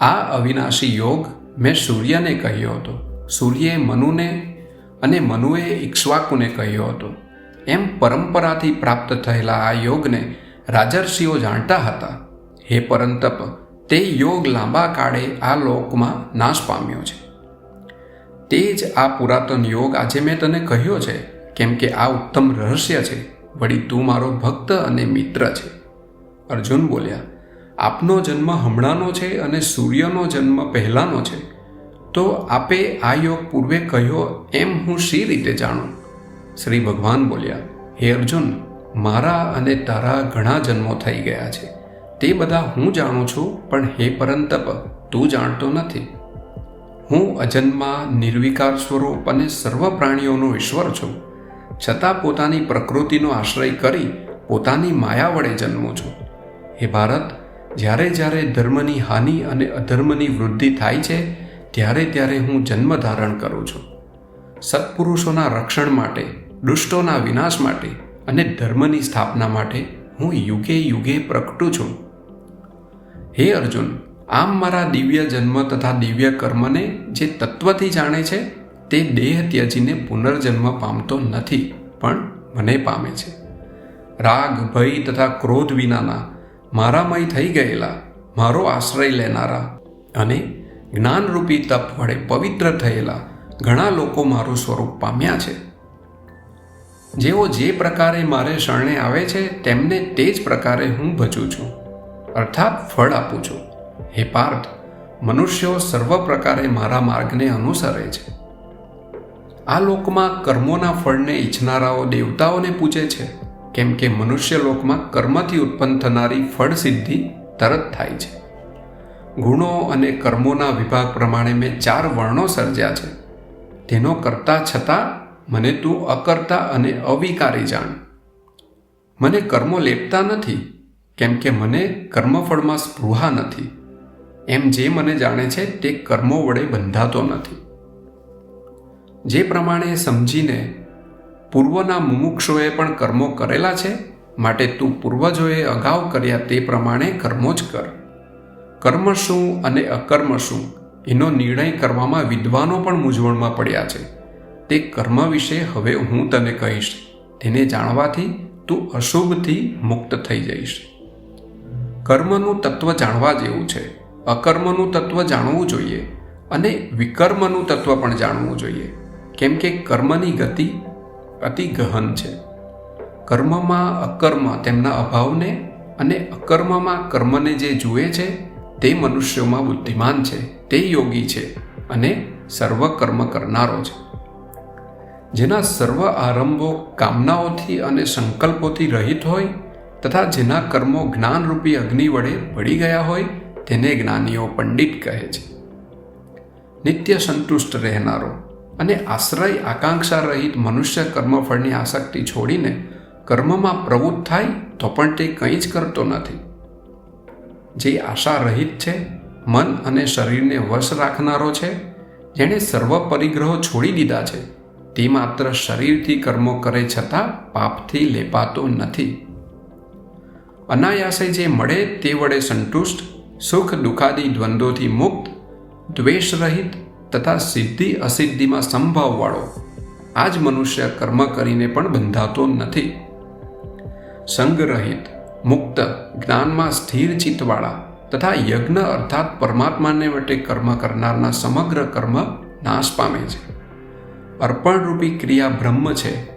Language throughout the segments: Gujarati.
આ અવિનાશી યોગ મેં સૂર્યને કહ્યો હતો. સૂર્યે મનુને અને મનુએ ઇક્ષ્વાકુને કહ્યો હતો. એમ પરંપરાથી પ્રાપ્ત થયેલા આ યોગને રાજર્ષિઓ જાણતા હતા. હે પરંતપ, તે યોગ લાંબા કાળે આ લોકમાં નાશ પામ્યો છે. તે જ આ પુરાતન યોગ આજે મેં તને કહ્યો છે, કેમ કે આ ઉત્તમ રહસ્ય છે. વળી તું મારો ભક્ત અને મિત્ર છે. અર્જુન બોલ્યા આપનો જન્મ હમણાંનો છે અને સૂર્યનો જન્મ પહેલાંનો છે. તો આપે આ યોગ પૂર્વે કહ્યો એમ હું શી રીતે જાણું? શ્રી ભગવાન બોલ્યા, હે અર્જુન, મારા અને તારા ઘણા જન્મો થઈ ગયા છે. તે બધા હું જાણું છું, પણ હે પરંતપ, તું જાણતો નથી. હું અજન્મા, નિર્વિકાર સ્વરૂપ અને સર્વ પ્રાણીઓનો ઈશ્વર છું. છતાં પોતાની પ્રકૃતિનો આશ્રય કરી પોતાની માયા વડે જન્મું છું. હે ભારત જ્યારે જ્યારે ધર્મની હાનિ અને અધર્મની વૃદ્ધિ થાય છે, ત્યારે ત્યારે હું જન્મ ધારણ કરું છું. સત્પુરુષોના રક્ષણ માટે, દુષ્ટોના વિનાશ માટે અને ધર્મની સ્થાપના માટે હું યુગે યુગે પ્રગટું છું. હે અર્જુન, આમ મારા દિવ્ય જન્મ તથા દિવ્ય કર્મને જે તત્વથી જાણે છે, તે દેહ ત્યજીને પુનર્જન્મ પામતો નથી, પણ મને પામે છે. રાગ, ભય તથા ક્રોધ વિનાના મારામય થઈ ગયેલા, મારો આશ્રય લેનારા અને જ્ઞાનરૂપી તપ વડે પવિત્ર થયેલા ઘણા લોકો મારું સ્વરૂપ પામ્યા છે. જેઓ જે પ્રકારે મારે શરણે આવે છે, તેમને તે જ પ્રકારે હું ભજું છું. અર્થાત ફળ આપું છું. હે પાર્થ, મનુષ્યો સર્વ પ્રકારે મારા માર્ગને અનુસરે છે. આ લોકમાં કર્મોના ફળને ઈચ્છનારાઓ દેવતાઓને પૂછે છે. કેમ કે મનુષ્ય લોકમાં કર્મથી ઉત્પન્ન થનારી ફળ સિદ્ધિ તરત થાય છે. ગુણો અને કર્મોના વિભાગ પ્રમાણે મેં ચાર વર્ણો સર્જ્યા છે. તેનો કરતા છતાં મને તું અકર્તા અને અવિકારી જાણ. મને કર્મો લેપતા નથી, કેમ કે મને કર્મફળમાં સ્પૃહા નથી. એમ જે મને જાણે છે તે કર્મો વડે બંધાતો નથી. જે પ્રમાણે સમજીને પૂર્વના મુમુક્ષોએ પણ કર્મો કરેલા છે? માટે તું પૂર્વજોએ અગાઉ કર્યા તે પ્રમાણે કર્મો જ કર. કર્મ શું અને અકર્મ શું એનો નિર્ણય કરવામાં વિદ્વાનો પણ મૂંઝવણમાં પડ્યા છે. તે કર્મ વિશે હવે હું તને કહીશ. તેને જાણવાથી તું અશુભથી મુક્ત થઈ જઈશ. કર્મનું તત્વ જાણવા જેવું છે. અકર્મનું તત્વ જાણવું જોઈએ અને વિકર્મનું તત્વ પણ જાણવું જોઈએ. કેમ કે કર્મની ગતિ અતિ ગહન છે. કર્મમાં અકર્મ તેમના અભાવને અને અકર્મમાં કર્મને જે જુએ છે, તે મનુષ્યોમાં બુદ્ધિમાન છે, તે યોગી છે અને સર્વ કર્મ કરનારો છે. જેના સર્વ આરંભો કામનાઓથી અને સંકલ્પોથી રહિત હોય તથા જેના કર્મો જ્ઞાનરૂપી અગ્નિ વડે ભળી ગયા હોય, તેને જ્ઞાનીઓ પંડિત કહે છે. નિત્ય સંતુષ્ટ રહેનારો અને આશ્રય, આકાંક્ષા રહિત મનુષ્ય કર્મફળની આસક્તિ છોડીને કર્મમાં પ્રવૃત્ત થાય તો પણ તે કંઈ જ કરતો નથી. જે આશા રહિત છે, મન અને શરીરને વશ રાખનારો છે, જેણે સર્વ પરિગ્રહો છોડી દીધા છે, તે માત્ર શરીરથી કર્મો કરે છતાં પાપથી લેપાતો નથી. અનાયાસે જે મળે તે વડે સંતુષ્ટ, સુખ દુઃખાદી દ્વંદ્વોથી મુક્ત, દ્વેષ રહિત તથા સિદ્ધિ અસિદ્ધિમાં સંભાવવાળો. આ જ મનુષ્ય કર્મ કરીને પણ બંધાતો નથી. સંગરહિત, મુક્ત, જ્ઞાનમાં સ્થિર ચિત્તવાળા તથા યજ્ઞ અર્થાત પરમાત્માને વટે કર્મ કરનારના સમગ્ર કર્મ નાશ પામે છે. અર્પણરૂપી ક્રિયા બ્રહ્મ છે.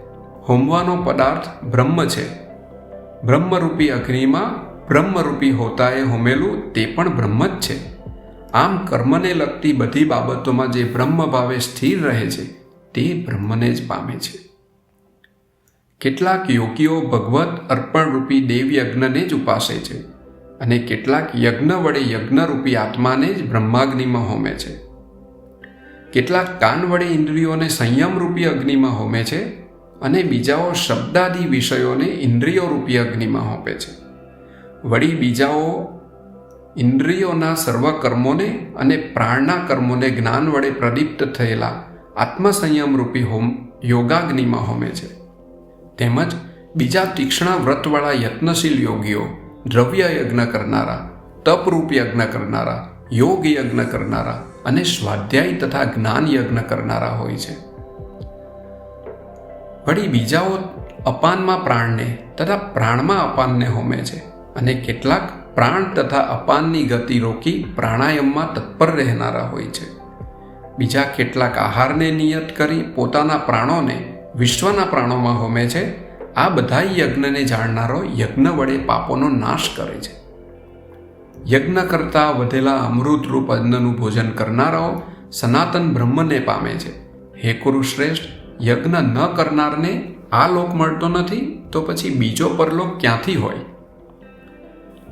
હોમવાનો પદાર્થ બ્રહ્મ છે. બ્રહ્મરૂપી અગ્નિમાં બ્રહ્મરૂપી હોતાએ હોમેલું તે પણ બ્રહ્મ જ છે. આમ કર્મને લગતી બધી બાબતોમાં જે બ્રહ્મ ભાવે સ્થિર રહે છે, તે બ્રહ્મને જ પામે છે. કેટલાક યોગીઓ ભગવત અર્પણરૂપી દેવયજ્ઞને જ ઉપાસે છે અને કેટલાક યજ્ઞ વડે યજ્ઞરૂપી આત્માને જ બ્રહ્માગ્નિમાં હોમે છે. કેટલાક કાન વડે ઇન્દ્રિયોને સંયમરૂપી અગ્નિમાં હોમે છે અને બીજાઓ શબ્દાદી વિષયોને ઇન્દ્રિયો રૂપી અગ્નિમાં હોપે છે. વળી બીજાઓ ઇન્દ્રિયોના સર્વ કર્મોને અને પ્રાણના કર્મોને જ્ઞાન વડે પ્રદીપ્ત થયેલા આત્મસંયમ રૂપી હોમ યોગાગ્નિમાં હોમે છે. તેમજ બીજા તીક્ષ્ણ વ્રતવાળા યત્નશીલ યોગીઓ, દ્રવ્ય યજ્ઞ કરનારા, તપરૂપ યજ્ઞ કરનારા, યોગ યજ્ઞ કરનારા અને સ્વાધ્યાય તથા જ્ઞાન યજ્ઞ કરનારા હોય છે. વળી બીજાઓ અપાનમાં પ્રાણને તથા પ્રાણમાં અપાનને હોમે છે અને કેટલાક પ્રાણ તથા અપાનની ગતિ રોકી પ્રાણાયામમાં તત્પર રહેનારા હોય છે. બીજા કેટલાક આહારને નિયત કરી પોતાના પ્રાણોને વિશ્વના પ્રાણોમાં હોમે છે. આ બધા યજ્ઞને જાણનારો યજ્ઞ વડે પાપોનો નાશ કરે છે. યજ્ઞ કરતા વધેલા અમૃતરૂપ અન્નનું ભોજન કરનારાઓ સનાતન બ્રહ્મને પામે છે. હે કુરુશ્રેષ્ઠ યજ્ઞ ન કરનારને આ લોક મળતો નથી તો પછી બીજો પરલોક ક્યાંથી હોય?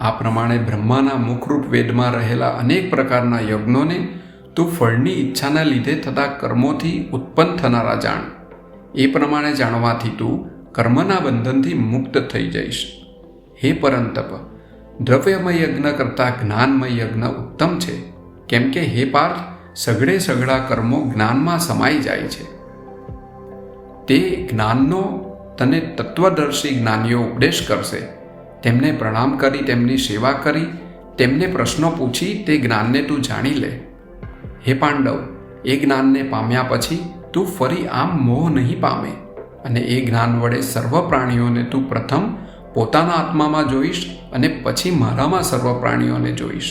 આ પ્રમાણે બ્રહ્માના મુખરૂપ વેદમાં રહેલા અનેક પ્રકારના યજ્ઞોને તું ફળની ઈચ્છાના લીધે થતા કર્મોથી ઉત્પન્ન થનારા જાણ. એ પ્રમાણે જાણવાથી તું કર્મના બંધનથી મુક્ત થઈ જઈશ. હે પરંતપ, દ્રવ્યમય યજ્ઞ કરતાં જ્ઞાનમય યજ્ઞ ઉત્તમ છે. કેમ કે હે પાર્થ, સઘળે સઘળા કર્મો જ્ઞાનમાં સમાઈ જાય છે. તે જ્ઞાનનો તને તત્વદર્શી જ્ઞાનીઓ ઉપદેશ કરશે. તેમને પ્રણામ કરી, તેમની સેવા કરી, તેમને પ્રશ્નો પૂછી, તે જ્ઞાનને તું જાણી લે. હે પાંડવ, એ જ્ઞાનને પામ્યા પછી તું ફરી આમ મોહ નહીં પામે અને એ જ્ઞાન વડે સર્વ પ્રાણીઓને તું પ્રથમ પોતાના આત્મામાં જોઈશ અને પછી મારામાં સર્વ પ્રાણીઓને જોઈશ.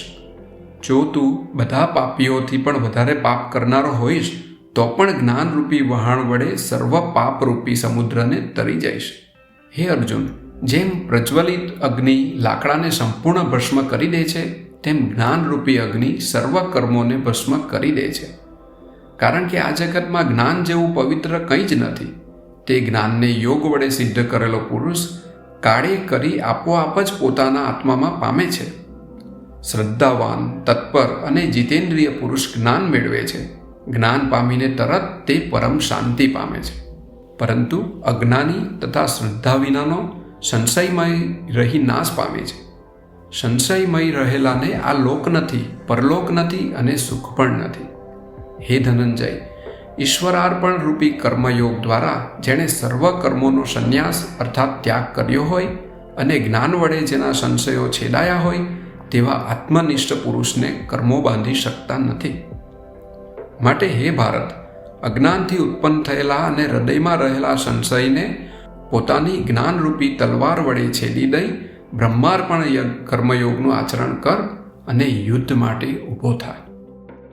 જો તું બધા પાપીઓથી પણ વધારે પાપ કરનારો હોઈશ, તો પણ જ્ઞાનરૂપી વહાણ વડે સર્વ પાપરૂપી સમુદ્રને તરી જઈશ. હે અર્જુન જેમ પ્રજ્વલિત અગ્નિ લાકડાને સંપૂર્ણ ભસ્મ કરી દે છે, તેમ જ્ઞાનરૂપી અગ્નિ સર્વ કર્મોને ભસ્મ કરી દે છે. કારણ કે આ જગતમાં જ્ઞાન જેવું પવિત્ર કંઈ જ નથી. તે જ્ઞાનને યોગ વડે સિદ્ધ કરેલો પુરુષ કાળે કરી આપોઆપ જ પોતાના આત્મામાં પામે છે. શ્રદ્ધાવાન, તત્પર અને જીતેન્દ્રિય પુરુષ જ્ઞાન મેળવે છે. જ્ઞાન પામીને તરત તે પરમ શાંતિ પામે છે. પરંતુ અજ્ઞાની તથા શ્રદ્ધા વિનાનો સંશયમય રહી નાશ પામે છે. સંશયમય રહેલાને આ લોક નથી, પરલોક નથી અને સુખ પણ નથી. હે ધનંજય, ઈશ્વરાર્પણ રૂપી કર્મયોગ દ્વારા જેણે સર્વ કર્મોનો સંન્યાસ અર્થાત ત્યાગ કર્યો હોય અને જ્ઞાન વડે જેના સંશયો છેદાયા હોય તેવા આત્મનિષ્ઠ પુરુષને કર્મો બાંધી શકતા નથી. માટે હે ભારત, અજ્ઞાનથી ઉત્પન્ન થયેલા અને હૃદયમાં રહેલા સંશયને પોતાની જ્ઞાનરૂપી તલવાર વડે છેદી દઈ બ્રહ્માર્પણ કર્મયોગનું આચરણ કર અને યુદ્ધ માટે ઊભો થાય